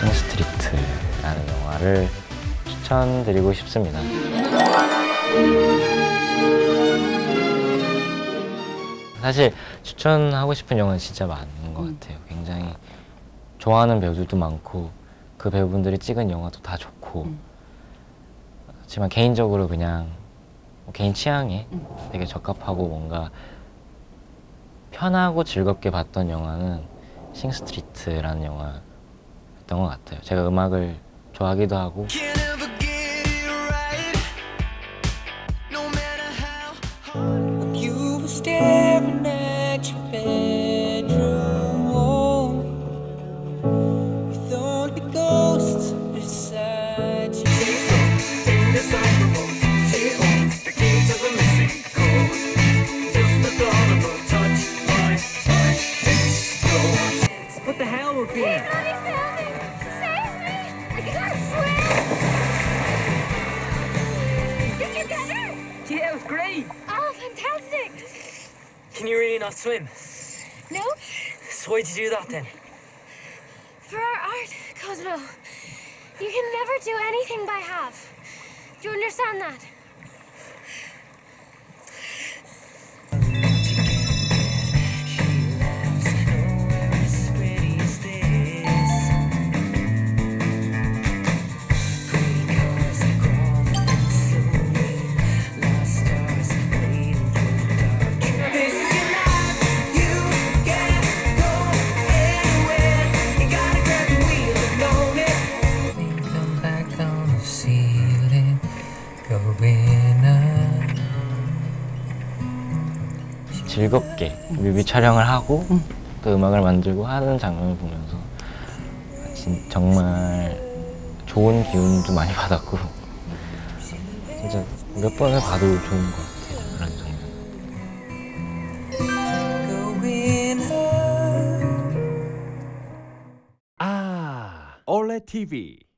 킹스트리트라는 영화를 추천드리고 싶습니다. 사실 추천하고 싶은 영화는 진짜 많은 것 같아요. 굉장히 좋아하는 배우들도 많고 그 배우분들이 찍은 영화도 다 좋고. 하지만 개인적으로 그냥 뭐 개인 취향에 되게 적합하고 뭔가 편하고 즐겁게 봤던 영화는 싱스트리트라는 영화였던 것 같아요. 제가 음악을 좋아하기도 하고. Can't her? Yeah, it was great. Oh, fantastic! Can you really not swim? No, So why'd you do that then? for our art, Cosmo, you can never do anything by half. Do you understand that? 즐겁게 뮤비 촬영을 하고 또 음악을 만들고 하는 장면을 보면서 진, 정말 좋은 기운도 많이 받았고 진짜 몇 번을 봐도 좋은 것 같아요 그런 장면. 아, 올레 TV.